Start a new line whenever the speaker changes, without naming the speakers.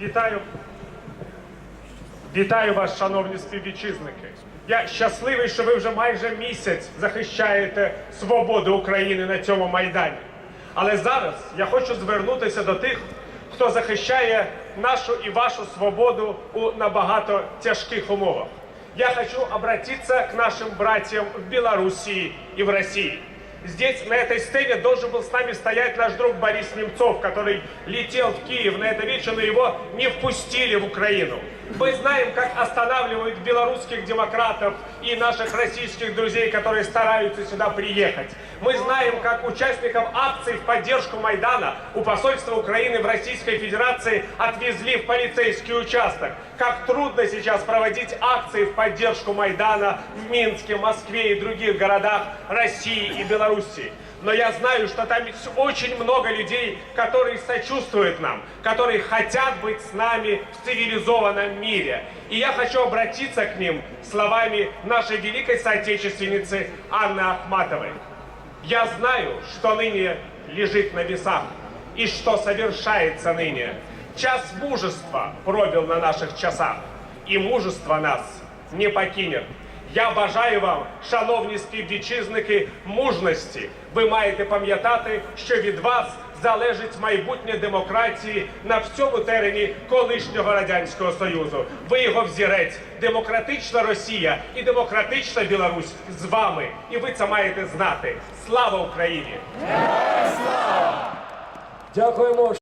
Вітаю. Вітаю вас, шановні співвітчизники. Я щасливий, що ви вже майже місяць захищаєте свободу України на цьому майдані. Але зараз я хочу звернутися до тих, хто захищає нашу і вашу свободу у набагато тяжких умовах. Я хочу обратиться к нашим братьям в Белоруссии и в России. Здесь, на этой сцене, должен был с нами стоять наш друг Борис Немцов, который летел в Киев на это вечер, но его не впустили в Украину. Мы знаем, как останавливают белорусских демократов и наших российских друзей, которые стараются сюда приехать. Мы знаем, как участников акций в поддержку Майдана у посольства Украины в Российской Федерации отвезли в полицейский участок. Как трудно сейчас проводить акции в поддержку Майдана в Минске, Москве и других городах России и Белоруссии. Но я знаю, что там очень много людей, которые сочувствуют нам, которые хотят быть с нами в цивилизованном мире. И я хочу обратиться к ним словами нашей великой соотечественницы Анны Ахматовой. Я знаю, что ныне лежит на весах и что совершается ныне. Час мужества пробил на наших часах, и мужество нас не покинет. Я бажаю вам, шановні співвітчизники, мужності. Ви маєте пам'ятати, що від вас залежить майбутнє демократії на всьому терені колишнього радянського союзу. Ви його взірець, демократична Росія і демократична Білорусь з вами. І ви це маєте знати. Слава Україні!
Дякуємо.